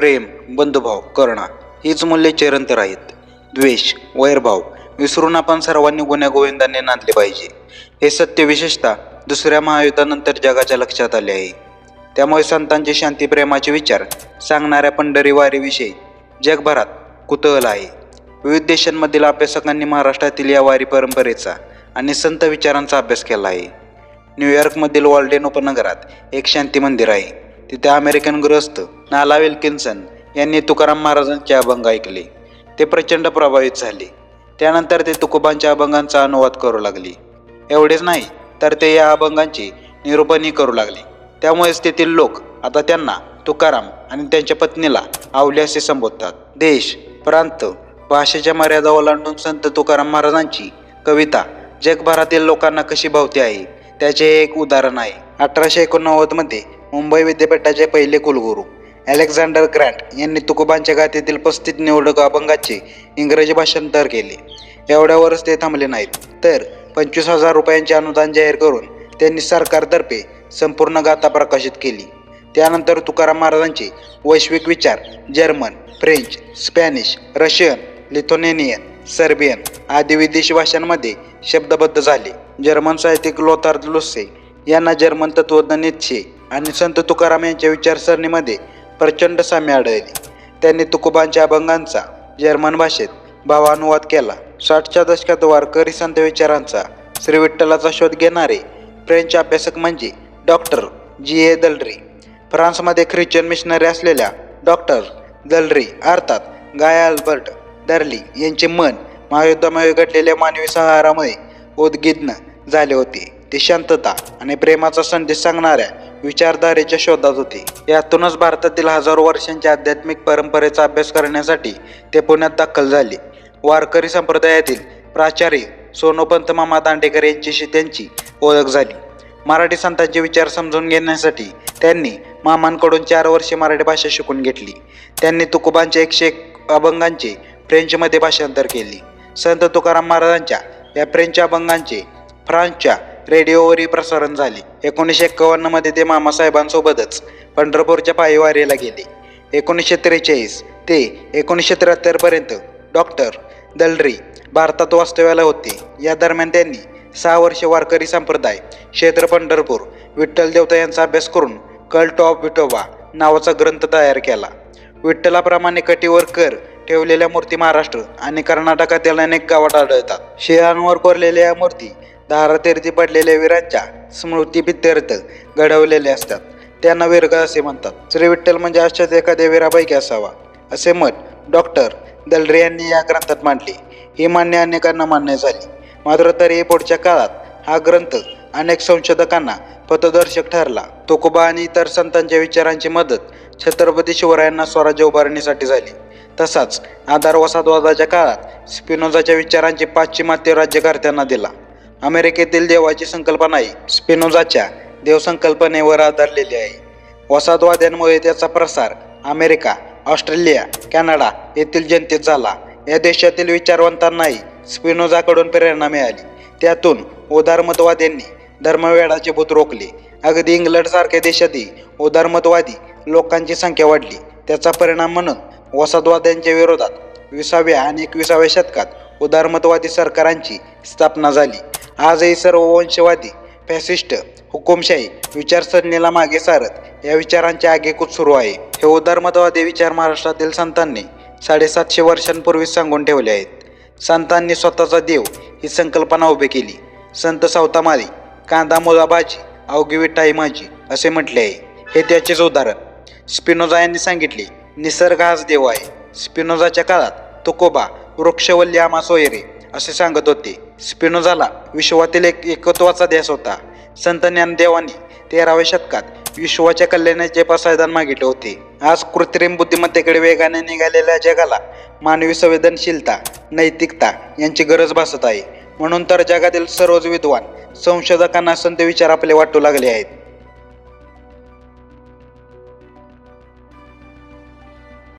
प्रेम बंधुभाव करणा हीच मूल्ये चिरंतर आहेत. द्वेष वैरभाव विसरून आपण सर्वांनी गुण्यागोविंदाने नांदले पाहिजे. हे सत्य विशेषतः दुसऱ्या महायुद्धानंतर जगाच्या लक्षात आले आहे. त्यामुळे संतांचे शांती प्रेमाचे विचार सांगणाऱ्या पंढरी वारीविषयी जगभरात कुतूहल आहे. विविध देशांमधील अभ्यासकांनी महाराष्ट्रातील या वारी परंपरेचा आणि संत विचारांचा अभ्यास केला आहे. न्यूयॉर्कमधील वॉल्डेन उपनगरात एक शांती मंदिर आहे. तिथे अमेरिकन गृहस्थ नाला विल्किन्सन यांनी तुकाराम महाराजांचे अभंग ऐकले. ते प्रचंड प्रभावित झाले. त्यानंतर ते तुकोबांच्या अभंगांचा अनुवाद करू लागले. एवढेच नाही तर ते या अभंगांचे निरूपणही करू लागले. त्यामुळेच तेथील लोक आता त्यांना तुकाराम आणि त्यांच्या पत्नीला आवले असे संबोधतात. देश प्रांत भाषेच्या मर्यादा ओलांडून संत तुकाराम महाराजांची कविता जगभरातील लोकांना कशी भावते आहे त्याचे एक उदाहरण आहे. अठराशे एकोणनव्वदमध्ये मुंबई विद्यापीठाचे पहिले कुलगुरू अलेक्झांडर ग्रँट यांनी तुकोबांच्या गाथेतील पस्तीस निवडक अभंगाचे इंग्रजी भाषांतर केले. एवढ्यावरच ते थांबले नाहीत. तर पंचवीस हजार रुपयांचे अनुदान जाहीर करून त्यांनी सरकारतर्फे संपूर्ण गाथा प्रकाशित केली. त्यानंतर तुकाराम महाराजांचे वैश्विक विचार German French Spanish Russian Lithuanian Serbian आदी विदेशी भाषांमध्ये शब्दबद्ध झाले. जर्मन साहित्यिक लोथार लुस्से यांना जर्मन तत्वज्ञ नित्शे आणि संत तुकाराम यांच्या विचारसरणीमध्ये प्रचंड साम्य आढळले. त्यांनी तुकोबांच्या अभंगांचा जर्मन भाषेत भावानुवाद केला. साठच्या दशकात वारकरी संत विचारांचा श्री विठ्ठलाचा शोध घेणारे फ्रेंच अभ्यासक म्हणजे डॉक्टर जी ए दलरी. फ्रान्समध्ये ख्रिश्चन मिशनरी असलेल्या डॉक्टर दलरी अर्थात गाया अल्बर्ट दर्ली यांचे मन महायुद्धामुळे घडलेल्या मानवी संहारामुळे उद्गिग्न झाले होते. ती शांतता आणि प्रेमाचा संदेश सांगणाऱ्या विचारधारेच्या शोधात होते. यातूनच भारतातील हजारो वर्षांच्या आध्यात्मिक परंपरेचा अभ्यास करण्यासाठी ते पुण्यात दाखल झाले. वारकरी संप्रदायातील प्राचार्य सोनोपंत मामा दांडेकर यांच्याशी त्यांची ओळख झाली. मराठी संतांचे विचार समजून घेण्यासाठी त्यांनी मामांकडून चार वर्षे मराठी भाषा शिकून घेतली. त्यांनी तुकोबांच्या एकशे एक अभंगांचे फ्रेंचमध्ये भाषांतर केले. संत तुकाराम महाराजांच्या या फ्रेंच अभंगांचे फ्रान्सच्या रेडिओवरही प्रसारण झाले. एकोणीसशे एक्कावन्नमध्ये ते मामासाहेबांसोबतच पंढरपूरच्या पायीवारीला गेले. एकोणीसशे त्रेचाळीस ते एकोणीसशे त्र्याहत्तरपर्यंत डॉक्टर दलरी भारतात वास्तव्याला होते. या दरम्यान त्यांनी सहा वर्षे वारकरी संप्रदाय क्षेत्र पंढरपूर विठ्ठल देवता यांचा अभ्यास करून कल्ट ऑफ विठोबा नावाचा ग्रंथ तयार केला. विठ्ठलाप्रमाणे कटीवर कर ठेवलेल्या मूर्ती महाराष्ट्र आणि कर्नाटकातील अनेक गावात आढळतात. शिळांवर कोरलेल्या या मूर्ती धारातीर्थी पडलेल्या वीरांच्या स्मृतीभित्यर्थ घडवलेले असतात. त्यांना वीरग असे म्हणतात. श्री विठ्ठल म्हणजे अशाच एखाद्या वीरापैकी असावा असे मत डॉक्टर दलरे यांनी या ग्रंथात मांडले. ही मान्य अनेकांना मान्य झाली. मात्र तरीही पुढच्या काळात हा ग्रंथ अनेक संशोधकांना पथदर्शक ठरला. तुकोबा आणि इतर संतांच्या विचारांची मदत छत्रपती शिवरायांना स्वराज्य उभारणीसाठी झाली. तसाच आधार वसादवादाच्या काळात स्पिनोजाच्या विचारांची पाश्चिमात्य राज्यकर्त्यांना दिला. अमेरिकेतील देवाची संकल्पना आहे. स्पिनोजाच्या देवसंकल्पनेवर आधारलेली आहे. वसाहतवाद्यांमुळे त्याचा प्रसार अमेरिका ऑस्ट्रेलिया कॅनडा येथील जनतेत झाला. या देशातील विचारवंतांनाही स्पिनोजाकडून प्रेरणा मिळाली. त्यातून उदारमतवाद्यांनी धर्मवेडाचे भूत रोखले. अगदी इंग्लंडसारख्या देशातही उदारमतवादी लोकांची संख्या वाढली. त्याचा परिणाम म्हणून वसाहतवाद्यांच्या विरोधात विसाव्या आणि एकविसाव्या शतकात उदारमतवादी सरकारांची स्थापना झाली. आजही सर्व वंशवादी फॅसिस्ट हुकुमशाही विचारसरणीला मागे सारत या विचारांचे आगेकूच सुरू आहे. हे उदारमतवादी विचार महाराष्ट्रातील संतांनी साडेसातशे वर्षांपूर्वी सांगून ठेवले आहेत. संतांनी स्वतःचा देव ही संकल्पना उभी केली. संत सावतामारी कांदा मुळा भाजी अवघी विठाई माझी असे म्हटले आहे. हे त्याचेच उदाहरण. स्पिनोजा यांनी सांगितले निसर्ग हाच देव आहे. स्पिनोजाच्या काळात तुकोबा वृक्षवल्ली आमा सोयरे असे सांगत होते. स्पिनोझाला विश्वातील एक एकत्वाचा ध्यास होता. संत ज्ञानदेवांनी तेराव्या शतकात विश्वाच्या कल्याणाचे पसायदान मागितले होते. आज कृत्रिम बुद्धिमत्तेकडे वेगाने निघालेल्या जगाला मानवी संवेदनशीलता नैतिकता यांची गरज भासत आहे. म्हणून तर जगातील सर्वच विद्वान संशोधकांना संत विचार आपले वाटू लागले आहेत.